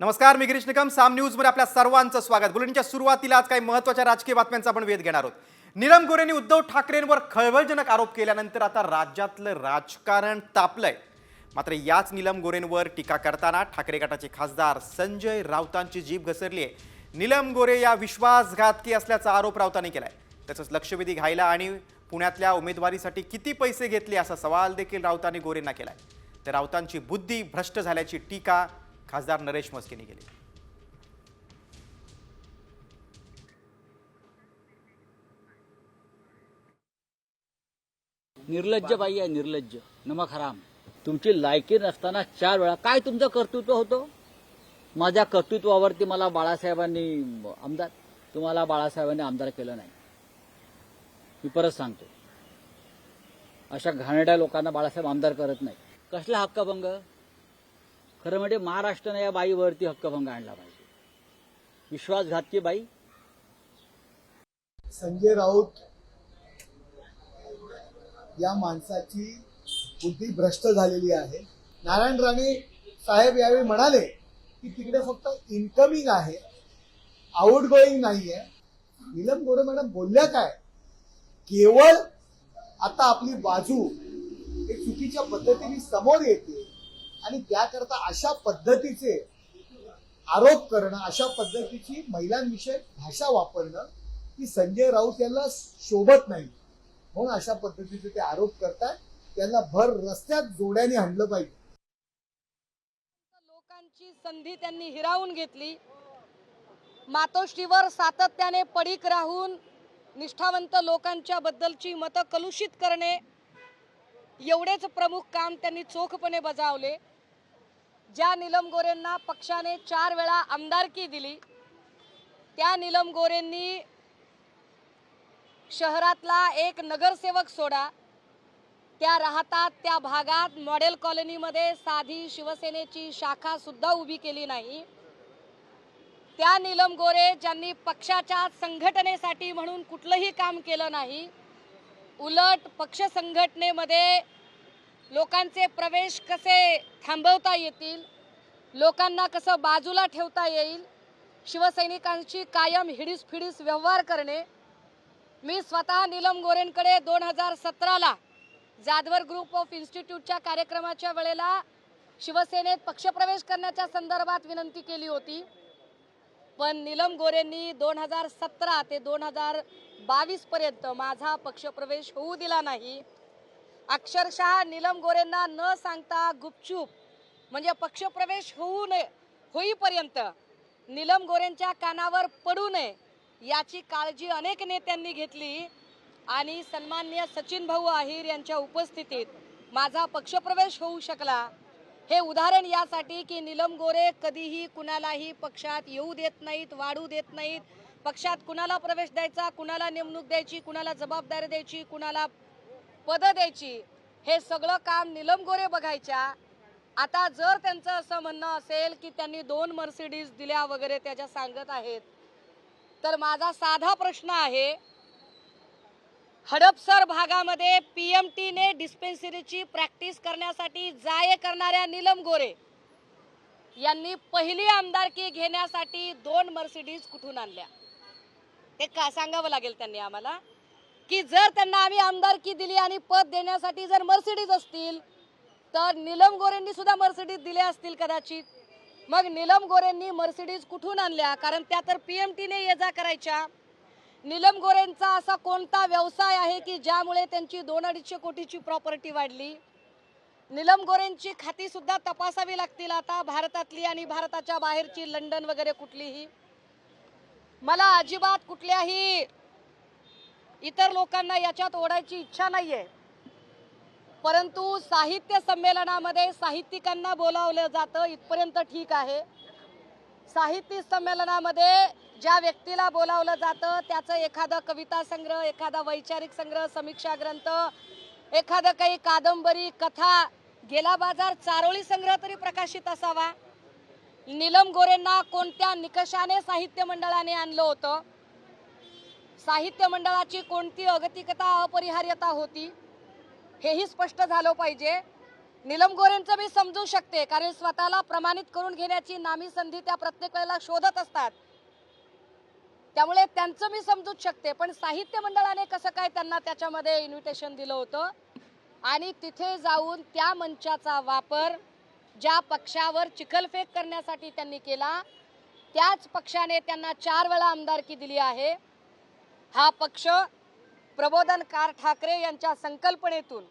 नमस्कार मी गिरीश निकम. साम न्यूजमध्ये आपल्या सर्वांचं स्वागत. बुलेटिनच्या सुरुवातीला आज काही महत्त्वाच्या राजकीय बातम्यांचा आपण वेध घेणार आहोत. नीलम गोरेंनी उद्धव ठाकरेंवर खळबळजनक आरोप केल्यानंतर आता राज्यातलं राजकारण तापलंय. मात्र याच नीलम गोरेंवर टीका करताना ठाकरे गटाचे खासदार संजय राऊतांची जीभ घसरली आहे. नीलम गोरे या विश्वासघातकी असल्याचा आरोप राऊतांनी केलाय. तसंच लक्षवेधी घायला आणि पुण्यातल्या उमेदवारीसाठी किती पैसे घेतले असा सवाल देखील राऊतांनी गोरेंना केलाय. तर राऊतांची बुद्धी भ्रष्ट झाल्याची टीका खासदार नरेश मस्केनी केली. निर्लज्ज बाई आहे निर्लज्ज. नमक हराम. तुमची लायकी नसताना चार वेळा काय तुमचं कर्तृत्व होतं? माझ्या कर्तृत्वावरती मला बाळासाहेबांनी आमदार तुम्हाला बाळासाहेबांनी आमदार केलं नाही. मी परत सांगतो. अशा घाणेरड्या लोकांना बाळासाहेब आमदार करत नाही. कसला हक्कभंग खरं म्हणजे महाराष्ट्राने या बाईवरती हक्कभंग आणला पाहिजे. विश्वासघातकी बाई. संजय राऊत या माणसाची बुद्धी भ्रष्ट झालेली आहे. नारायण राणे साहेब यावेळी म्हणाले की तिकडे फक्त इन्कमिंग आहे. आउट गोईंग नाहीये. नीलम गोरे मॅडम बोलल्या काय? केवळ आता आपली बाजू एक चुकीच्या पद्धतीने समोर येते. आणि त्याकरता अशा पद्धतीचे आरोप करणं अशा पद्धतीची महिलांविषयी भाषा वापरणं की संजय राऊत यांना शोभत नाही. म्हणून अशा पद्धतीचे ते आरोप करतात त्यांना भर रस्त्यात जोड्याने आणलं पाहिजे. लोकांची संधी त्यांनी हिरावून घेतली. मातोश्रीवर सातत्याने पडीक राहून निष्ठावंत लोकांच्या बद्दलची मतं कलुषित करणे एवढेच प्रमुख काम त्यांनी चोखपणे बजावले. ज्या नीलम गोरेंना पक्षाने चार वेळा आमदारकी दिली त्या नीलम गोरेंनी शहरातला एक नगरसेवक सोडा. त्या राहतात त्या भागात मॉडेल कॉलनीमध्ये साधी शिवसेनेची शाखा सुद्धा उभी केली नाही. त्या नीलम गोरे ज्यांनी पक्षाच्या संघटनेसाठी म्हणून कुठलंही काम केलं नाही उलट पक्ष संघटनेमध्ये लोकांचे प्रवेश कसे थांबवता येतील? लोकांना कसं बाजूला ठेवता येईल? शिवसैनिकांशी कायम हिडीस फिडीस व्यवहार करणे? मी स्वतः नीलम गोरेंकडे दोन हजार सतराला जाधवर ग्रुप ऑफ इन्स्टिट्यूटच्या कार्यक्रमाच्या वेळेला शिवसेनेत पक्षप्रवेश करण्याच्या संदर्भात विनंती केली होती. पण नीलम गोरेंनी दोन हजार सतरा ते दोन हजार बावीसपर्यंत माझा पक्षप्रवेश होऊ दिला नाही. अक्षरशः नीलम गोरेंना न सांगता गुपचूप म्हणजे पक्षप्रवेश होऊ नये होईपर्यंत नीलम गोरेंच्या कानावर पडू नये याची काळजी अनेक नेत्यांनी घेतली आणि सन्मान्य सचिन भाऊ आहिर यांच्या उपस्थितीत माझा पक्षप्रवेश होऊ शकला. हे उदाहरण यासाठी की नीलम गोरे कधीही कुणालाही पक्षात येऊ देत नाहीत वाढू देत नाहीत. पक्षात कुणाला प्रवेश द्यायचा कुणाला नेमणूक द्यायची कुणाला जबाबदारी द्यायची कुणाला पदं द्यायची. हे सगळं काम निलम गोरे बघायच्या. आता जर त्यांचं असं म्हणणं असेल की त्यांनी दोन मर्सिडीज दिल्या वगैरे त्याच्या सांगत आहेत तर माझा साधा प्रश्न आहे हडपसर भागामध्ये पी एम टीने डिस्पेन्सरीची प्रॅक्टिस करण्यासाठी जाय करणाऱ्या निलम गोरे यांनी पहिली आमदारकी घेण्यासाठी दोन मर्सिडीज कुठून आणल्या? ते का सांगावं लागेल त्यांनी आम्हाला? की जर त्यांना आम्ही आमदारकी दिली आणि पद देण्यासाठी जर मर्सिडीज असतील तर नीलम गोरेंनी सुद्धा मर्सिडीज दिल्या असतील कदाचित. मग नीलम गोरेंनी मर्सिडीज कुठून आणल्या? कारण त्या तर पी एम टीने ये जा करायच्या. नीलम गोरेंचा असा कोणता व्यवसाय आहे की ज्यामुळे त्यांची दोन अडीचशे कोटीची प्रॉपर्टी वाढली? नीलम गोरेंची खातीसुद्धा तपासावी लागतील आता भारतातली आणि भारताच्या बाहेरची लंडन वगैरे कुठलीही. मला अजिबात कुठल्याही इतर लोकांना याच्यात ओढायची इच्छा नाही आहे परंतु साहित्य संमेलनामध्ये साहित्यिकांना बोलावलं जातं इथपर्यंत ठीक आहे. साहित्य संमेलनामध्ये ज्या व्यक्तीला बोलावलं जातं त्याचं एखादं कविता संग्रह एखादा वैचारिक संग्रह समीक्षा ग्रंथ एखादं काही कादंबरी कथा गेला बाजार चारोळी संग्रह तरी प्रकाशित असावा. नीलम गोरेंना कोणत्या निकषाने साहित्य मंडळाने आणलं होतं? साहित्य मंडळाची कोणती अगतिकता अपरिहार्यता होती हेही स्पष्ट झालं पाहिजे. निलम गोरेंचं मी समजू शकते कारण स्वतःला प्रमाणित करून घेण्याची नामी संधी त्या प्रत्येक वेळेला शोधत असतात. त्यामुळे त्यांचं मी समजूच शकते पण साहित्य मंडळाने कसं काय त्यांना त्याच्यामध्ये इन्व्हिटेशन दिलं होतं? आणि तिथे जाऊन त्या मंचाचा वापर ज्या पक्षावर चिखलफेक करण्यासाठी त्यांनी केला त्याच पक्षाने त्यांना चार वेळा आमदारकी दिली आहे. हा पक्ष प्रबोधनकार ठाकरे यांच्या संकल्पनेतून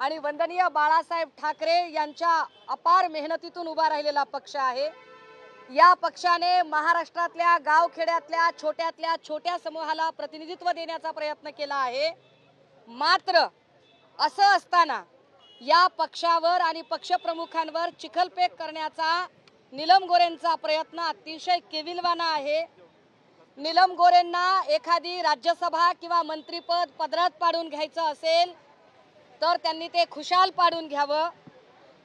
आणि वंदनीय बाळासाहेब ठाकरे यांच्या अपार मेहनतीतून उभा राहिलेला पक्ष आहे. या पक्षाने महाराष्ट्रातल्या गावखेड्यातल्या छोट्यातल्या छोट्या समूहाला प्रतिनिधित्व देण्याचा प्रयत्न केला आहे. मात्र असं असताना या पक्षावर आणि पक्षप्रमुखांवर चिखलपेक करण्याचा निलम गोरेंचा प्रयत्न अतिशय केविलवाना आहे. निलम गोरेंना एखादी राज्यसभा किंवा मंत्रीपद पदरात पाडून घ्यायचं असेल तर त्यांनी ते खुशाल पाडून घ्यावं.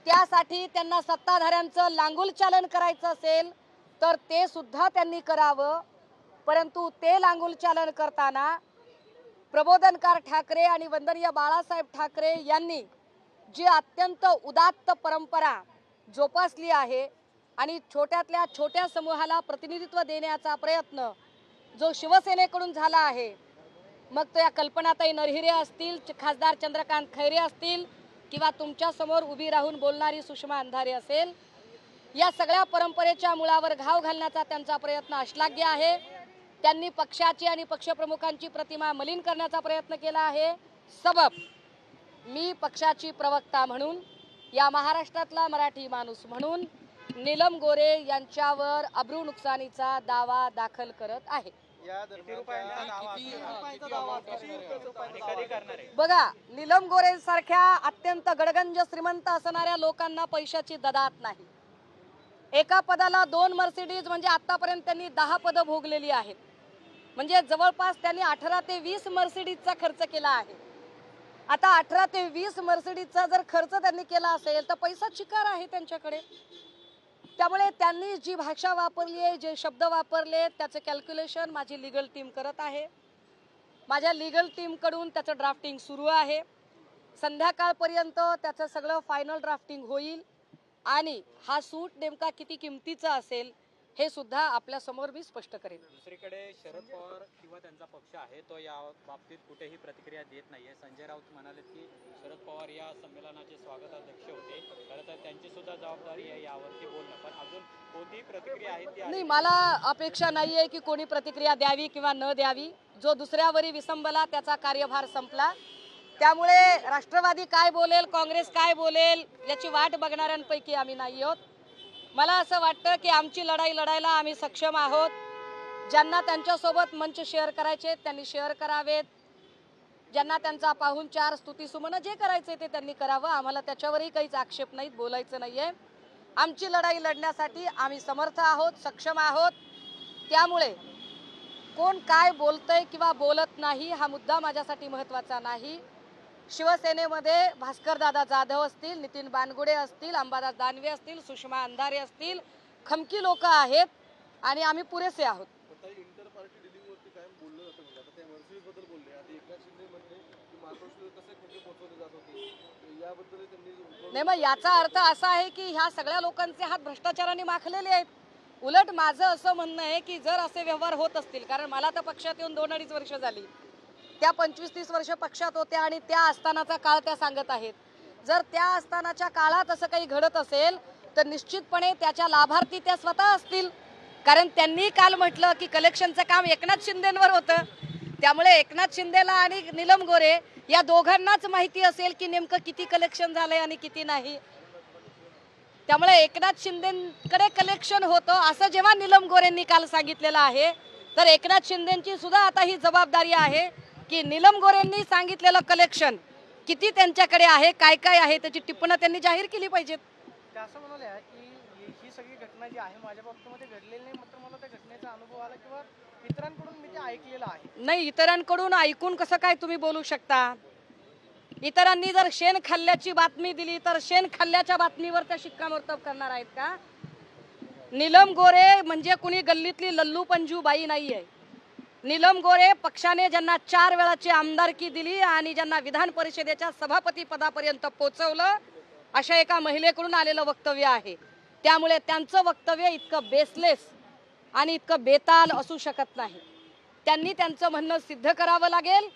त्यासाठी त्यांना सत्ताधाऱ्यांचं लांगुल चालन करायचं असेल तर ते सुद्धा त्यांनी करावं. परंतु ते लांगुल चालन करताना प्रबोधनकार ठाकरे आणि वंदनीय बाळासाहेब ठाकरे यांनी जी अत्यंत उदात्त परंपरा जोपासली आहे आणि छोट्यातल्या छोट्या समूहाला प्रतिनिधित्व देण्याचा प्रयत्न जो शिवसेनेकडून झाला आहे मग तो या कल्पनाताई नरहिरे असतील च- खासदार चंद्रकांत खैरे असतील किंवा तुमच्यासमोर उभी राहून बोलणारी सुषमा अंधारे असेल या सगळ्या परंपरेच्या मुळावर घाव घालण्याचा त्यांचा प्रयत्न अश्लाघ्य आहे. त्यांनी पक्षाची आणि पक्षप्रमुखांची प्रतिमा मलिन करण्याचा प्रयत्न केला आहे. सबब मी पक्षाची प्रवक्ता म्हणून या महाराष्ट्रातला मराठी माणूस म्हणून नीलम गोरे यांच्यावर अब्रू नुकसानीचा दावा दाखल करत आहे. बघा नीलम गोरे सारख्या अत्यंत गडगंज श्रीमंत असणाऱ्या लोकांना पैशाची ददात नाही. एका पदाला दोन मर्सिडीज म्हणजे आतापर्यंत त्यांनी दहा पदं भोगलेली आहेत. म्हणजे जवळपास त्यांनी अठरा ते वीस मर्सिडीजचा खर्च केला आहे. आता अठरा ते वीस मर्सिडीजचा जर खर्च त्यांनी केला असेल तर पैसा चिकार आहे त्यांच्याकडे. त्यामुळे त्यांनी जी भाषा वापरली आहे जे शब्द वापरले त्याचं कॅल्क्युलेशन माझी लिगल टीम करत आहे. माझ्या लिगल टीमकडून त्याचं ड्राफ्टिंग सुरू आहे. संध्याकाळपर्यंत त्याचं सगळं फायनल ड्राफ्टिंग होईल. आणि हा सूट नेमका किती किमतीचा असेल हे सुद्धा आपल्यासमोर मी स्पष्ट करेन. दुसरीकडे शरद पवार किंवा त्यांचा पक्ष आहे तो या बाबतीत कुठेही प्रतिक्रिया देत नाहीये. संजय राऊत म्हणाले की शरद पवार या संमेलनाचे स्वागताध्यक्ष होते. खरं तर त्यांची सुद्धा जबाबदारी आहे यावरती बोलणं. पण अजून कोणतीही प्रतिक्रिया आहे ती नाही मला अपेक्षा नाहीये की कोणी प्रतिक्रिया द्यावी किंवा न द्यावी. जो दुसऱ्यावरी विसंबला त्याचा कार्यभार संपला. त्यामुळे राष्ट्रवादी काय बोलेल काँग्रेस काय बोलेल याची वाट बघणाऱ्यांपैकी आम्ही नाही आहोत. मला असं वाटतं की आमची लढाई लढायला आम्ही सक्षम आहोत. ज्यांना त्यांच्यासोबत मंच शेअर करायचे त्यांनी शेअर करावेत. ज्यांना त्यांचा पाहून चार स्तुती सुमनं जे करायचे ते त्यांनी करावं. आम्हाला त्याच्यावरही काहीच आक्षेप नाहीत बोलायचं नाही आहे आमची लढाई लढण्यासाठी आम्ही समर्थ आहोत सक्षम आहोत. त्यामुळे कोण काय बोलतंय किंवा बोलत नाही हा मुद्दा माझ्यासाठी महत्त्वाचा नाही. शिवसेनेमध्ये भास्करदादा जाधव असतील नितीन बानगुडे असतील अंबादास दानवे असतील सुषमा अंधारे असतील खमकी लोक आहेत आणि आम्ही पुरेसे आहोत. म्हणजे नाही मग याचा अर्थ असा आहे की ह्या सगळ्या लोकांचे हात भ्रष्टाचाराने माखलेले आहेत. उलट माझं असं म्हणणं आहे की जर असे व्यवहार होत असतील कारण मला तर पक्षात येऊन दोन अडीच वर्ष झाली त्या पंचवीस तीस वर्ष पक्षात होत्या आणि त्या असतानाचा काळ त्या सांगत आहेत. जर त्या असतानाच्या काळात असं काही घडत असेल तर निश्चितपणे त्याच्या लाभार्थी त्या स्वतः असतील. कारण त्यांनी काल म्हटलं की कलेक्शनचं काम एकनाथ शिंदेवर होतं. त्यामुळे एकनाथ शिंदेला आणि निलम गोरे या दोघांनाच माहिती असेल की नेमकं किती कलेक्शन झालंय आणि किती नाही. त्यामुळे एकनाथ शिंदेकडे कलेक्शन होतं असं जेव्हा निलम गोरेंनी काल सांगितलेलं आहे तर एकनाथ शिंदेची सुद्धा आता ही जबाबदारी आहे. की निलम गोरेंनी सांगितलेलं कलेक्शन किती त्यांच्याकडे आहे काय काय आहे त्याची टिप्पणं त्यांनी जाहीर केली पाहिजेत. असं म्हणाले आहे की ही- सगळी घटना जी आहे माझ्या बाबतीमध्ये घडलेली नाही मात्र मला त्या घटनेचा अनुभव आला किंवा इतरांकडून मी ते ऐकलेलं आहे. नाही इतरांकडून ऐकून कसं काय तुम्ही बोलू शकता? इतरांनी जर शेण खाल्ल्याची बातमी दिली तर शेण खाल्ल्याच्या बातमीवर त्या शिक्कामोर्तब करणार आहेत का? निलम गोरे म्हणजे कुणी गल्लीतली लल्लू पंजू बाई नाही आहे नीलम गोरे पक्षाने ज्यांना चार वेळाची आमदारकी दिली आणि ज्यांना विधान परिषदेच्या सभापती पदापर्यंत पोचवलं अशा एका महिलेकडून आलेलं वक्तव्य आहे. त्यामुळे त्यांचं वक्तव्य इतकं बेसलेस आणि इतकं बेताल असू शकत नाही. त्यांनी त्यांचं म्हणणं सिद्ध करावं लागेल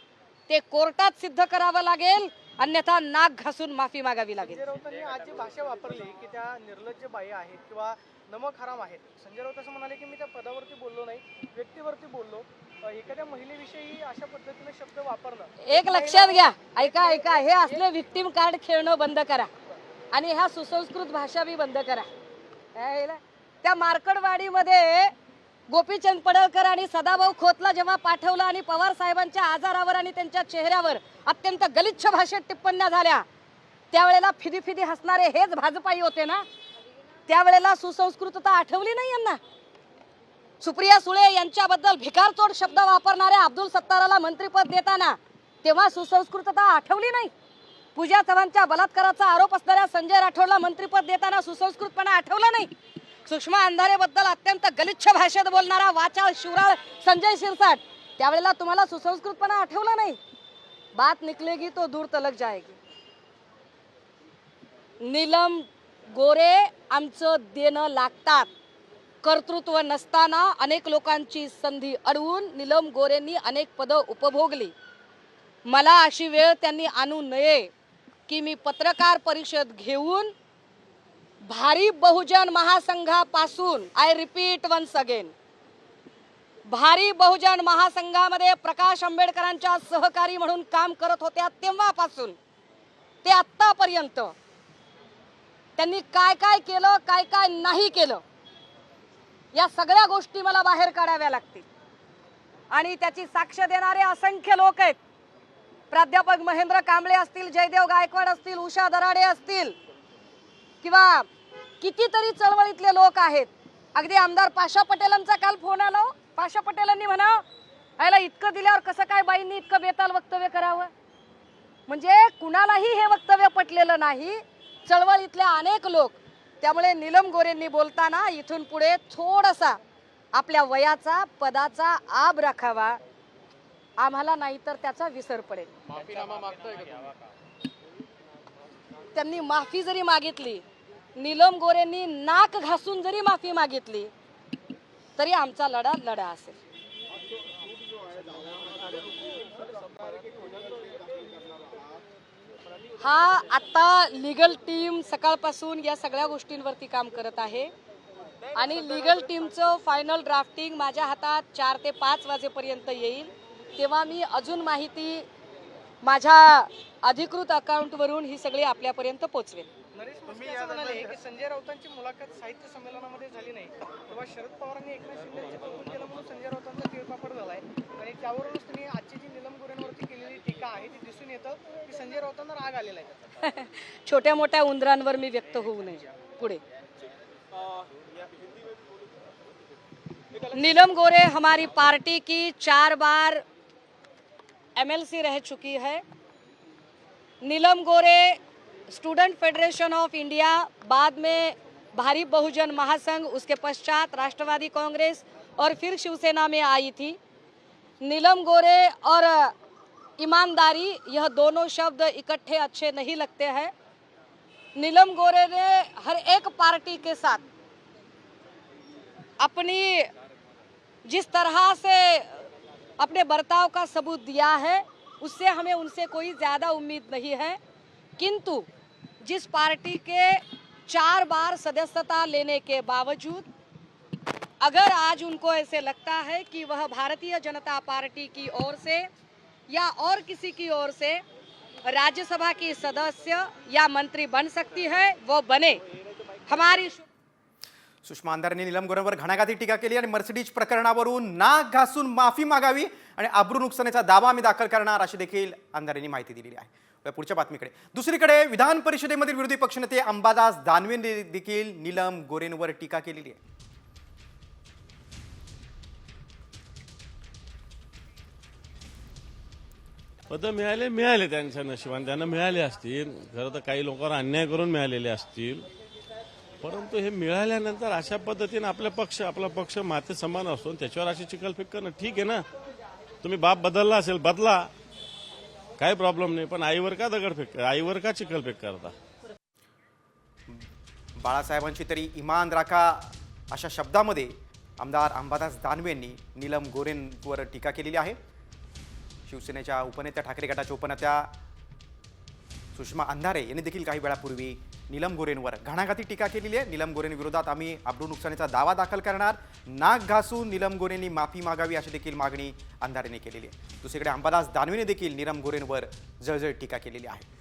ते कोर्टात सिद्ध करावं लागेल अन्यथा नाक घासून माफी मागावी लागेल. राऊतांनी आज जी भाषा वापरली की त्या निर्लज्ज बाई आहेत किंवा नमक हराम आहेत संजय राऊत असं म्हणाले की मी त्या पदावरती बोललो नाही व्यक्तीवरती बोललो एखाद्या महिलेविषयी अशा पद्धतीने शब्द वापरणं एक लक्षात घ्या. ऐका ऐका. हे असले विक्टीम कार्ड खेळणं बंद करा. आणि ह्या सुसंस्कृत भाषा बी बंद करा. त्या मार्कडवाडीमध्ये गोपीचंद पडळकर आणि सदाभाऊ खोतला जेव्हा पाठवलं आणि पवार साहेबांच्या आजारावर आणि त्यांच्या चेहऱ्यावर अत्यंत गलिच्छ भाषेत टिप्पण्या झाल्या त्यावेळेला फिदी फिदी हसणारे हेच भाजपाई होते ना? त्यावेळेला सुसंस्कृतता आठवली नाही यांना? सुप्रिया सुळे यांच्याबद्दल भिकारचोड शब्द वापरणाऱ्या अब्दुल सत्ताराला मंत्रीपद देताना तेव्हा सुसंस्कृतता आठवली नाही. पूजा चव्हाणच्या बलात्काराचा आरोप असणाऱ्या संजय राठोडला मंत्रीपद देताना सुसंस्कृतपणा आठवला नाही. सुषमा अंधारेबद्दल अत्यंत गलिच्छ भाषेत बोलणारा वाचाळ शिवराळ संजय शिरसाट त्यावेळेला तुम्हाला सुसंस्कृतपणा आठवला नाही. बात निकलेगी तो दूर तलक जाएगी. नीलम गोरे आमचं देणं लागतात. कर्तृत्व नसताना अनेक लोकांची संधी अडवून नीलम गोरेंनी अनेक पदं उपभोगली. मला अशी वेळ त्यांनी आणू नये की मी पत्रकार परिषद घेऊन भारी Bahujan महासंघापासून I repeat once again Bharip Bahujan महासंघामध्ये प्रकाश आंबेडकरांच्या सहकारी म्हणून काम करत होत्या तेव्हापासून ते आत्तापर्यंत. त्यांनी काय काय केलं काय काय नाही केलं? या सगळ्या गोष्टी मला बाहेर काढाव्या लागतील. आणि त्याची साक्ष देणारे असंख्य लोक आहेत. प्राध्यापक महेंद्र कांबळे असतील जयदेव गायकवाड असतील उषा दराडे असतील किंवा कितीतरी चळवळीतले लोक आहेत. अगदी आमदार पाशा पटेलांचा काल फोन आला हो. पाशा पटेलांनी म्हणा आयला इतकं दिल्यावर कसं काय बाईंनी इतकं बेताल वक्तव्य करावं? म्हणजे कुणालाही हे वक्तव्य पटलेलं नाही. चळवळीतले अनेक लोक त्यामुळे नीलम गोरेंनी बोलताना इथून पुढे थोडासा आपल्या वयाचा पदाचा आब राखावा. आम्हाला नाहीतर त्याचा विसर पडेल. त्यांनी माफी जरी मागितली नीलम गोरेंनी नाक घासून जरी माफी मागितली तरी आमचा लढा लढा असेल. हा आता लिगल टीम सकाळपासून या सगळ्या गोष्टींवरती काम करत आहे. आणि लिगल टीमचं फायनल ड्राफ्टिंग माझ्या हातात चार ते पाच वाजेपर्यंत येईल. तेव्हा मी अजून माहिती माझ्या अधिकृत अकाउंटवरून ही सगळी आपल्यापर्यंत पोचवेल असं म्हणाले की संजय राऊतांची मुलाखत साहित्य संमेलनामध्ये झाली नाही. तेव्हा शरद पवारांनी एकनाथ शिंदेचे कौतुक केलं म्हणून संजय राऊतांचा तिळपापड झालाय. आणि त्यावरूनच त्यांनी आजची जी निलम गोरेंवरती केलेली टीका आहे ती दिसून येतं की संजय राऊतांना राग आलेला आहे. छोट्या मोठ्या उंदरांवर मी व्यक्त होऊ नये. पुढे. नीलम गोरे हमारी पार्टी की चार बार एमएलसी रह चुकी है. Neelam Gore student federation of India बाद में भारी बहुजन महासंघ, उसके पश्चात राष्ट्रवादी कांग्रेस और फिर शिवसेना में आई थी। नीलम गोरे और ईमानदारी, यह दोनों शब्द इकट्ठे अच्छे नहीं लगते हैं। नीलम गोरे ने हर एक पार्टी के साथ अपनी, जिस तरह से अपने बर्ताव का सबूत दिया है, उससे हमें उनसे कोई ज़्यादा उम्मीद नहीं है। किंतु जिस पार्टी के चार बार सदस्यता लेने के बावजूद अगर आज उनको ऐसे लगता है कि वह भारतीय जनता पार्टी की ओर से या और किसी की ओर से राज्यसभा की सदस्य या मंत्री बन सकती है वो बने। हमारी सुषमा अंधारेंनी नीलम गोरेंवर घणाघाती टीका केली आणि मर्सिडीज प्रकरणावरून नाक घासून माफी मागावी आणि अब्रू नुकसानीचा दावा आम्ही दाखल करणार अशी देखील अंधारेंनी माहिती दिलेली आहे. पुढच्या बातमीकडे. दुसरीकडे विधान परिषदेमधील विरोधी पक्षनेते अंबादास दानवे देखील नीलम गोरेंवर टीका केलेली आहे. पदं मिळाले मिळाले त्यांच्या नशिबाने. त्यांना मिळाले असतील. खरं तर काही लोकांवर अन्याय करून मिळालेले असतील. परंतु हे मिळाल्यानंतर अशा पद्धतीने आपला पक्ष आपला पक्ष माते समान असतो त्याच्यावर अशी चिखलफेक करणं ठीक आहे ना? तुम्ही बाप बदलला असेल बदला. काही प्रॉब्लेम नाही पण आईवर का दगडफेक आईवर का चिखलफेक करता? बाळासाहेबांची तरी इमान राखा अशा शब्दामध्ये आमदार अंबादास दानवेंनी नीलम गोरेंवर टीका केलेली आहे. शिवसेनेच्या उपनेत्या ठाकरे गटाच्या उपनेत्या सुषमा अंधारे यांनी देखील काही वेळापूर्वी नीलम गोरेंवर. घणाघाती टीका केलेली आहे. नीलम गोरेंविरोधात आम्ही अब्रू नुकसानीचा दावा दाखल करणार. नाक घासून नीलम गोरेंनी माफी मागावी अशी देखील मागणी अंधारेने केलेली आहे. दुसरीकडे अंबादास दानवेने देखील नीलम गोरेंवर जळजळ टीका केलेली आहे.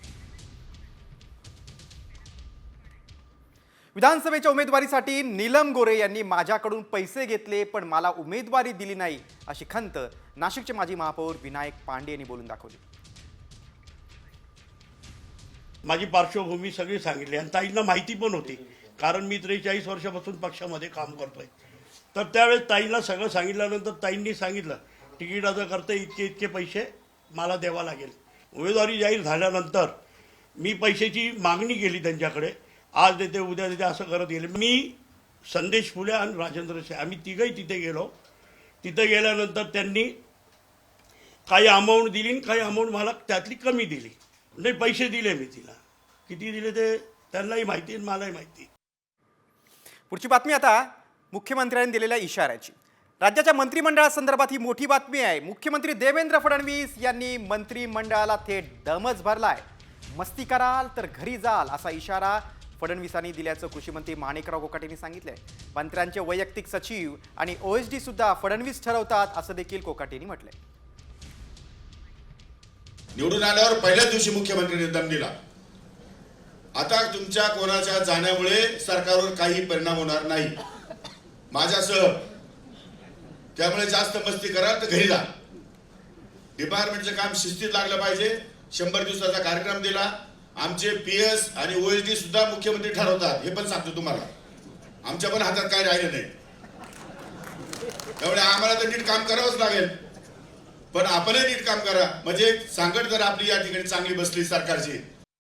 विधानसभेच्या उमेदवारीसाठी नीलम गोरे यांनी माझ्याकडून पैसे घेतले पण मला उमेदवारी दिली नाही अशी खंत नाशिकचे माजी महापौर विनायक पांडे यांनी बोलून दाखवली. माझी पार्श्वभूमी सगळी सांगितली आणि ताईंना माहिती पण होती. कारण मी त्रेचाळीस वर्षापासून पक्षामध्ये काम करतोय. तर त्यावेळेस ताईंना सगळं सांगितल्यानंतर ताईंनी सांगितलं तिकिटाचं करता इतके इतके पैसे मला द्यावा लागेल. उमेदवारी जाहीर झाल्यानंतर मी पैशाची मागणी केली त्यांच्याकडे. आज देते उद्या देते असं करत गेले. मी संदेश फुले आणि राजेंद्र शे आम्ही तिघही तिथे गेलो. तिथे गेल्यानंतर त्यांनी काही अमाऊंट दिली आणि काही अमाऊंट मला त्यातली कमी दिली. नाही पैसे दिले मी तिला. किती दिले ते त्यांनाही माहिती आणि मलाही माहिती. पुढची बातमी आता मुख्यमंत्र्यांनी दिलेल्या इशाऱ्याची. राज्याच्या मंत्रिमंडळासंदर्भात ही मोठी बातमी आहे. मुख्यमंत्री देवेंद्र फडणवीस यांनी मंत्रिमंडळाला थेट दमच भरलाय. मस्ती कराल तर घरी जाल असा इशारा फडणवीसांनी दिल्याचं कृषीमंत्री माणिकराव कोकाटेंनी सांगितलंय. मंत्र्यांचे वैयक्तिक सचिव आणि ओएसडी सुद्धा फडणवीस ठरवतात असं देखील कोकाटेंनी म्हटलंय. निवडून आल्यावर पहिल्याच दिवशी मुख्यमंत्र्यांनी दम दिला. आता तुमच्या कोणाच्या जाण्यामुळे सरकारवर काही परिणाम होणार नाही. माझ्यासह त्यामुळे जास्त मस्ती करा तर घरी जा. डिपार्टमेंटचं काम शिस्तीत लागलं पाहिजे. शंभर दिवसाचा कार्यक्रम दिला. आमचे पी एस आणि ओएसडी सुद्धा मुख्यमंत्री ठरवतात. हे पण सांगतो तुम्हाला. आमच्या पण हातात काय राहिलं नाही. त्यामुळे आम्हाला तर नीट काम करावंच लागेल. पण आपणही नीट काम करा. म्हणजे सांगड जर आपली या ठिकाणी चांगली बसली सरकारची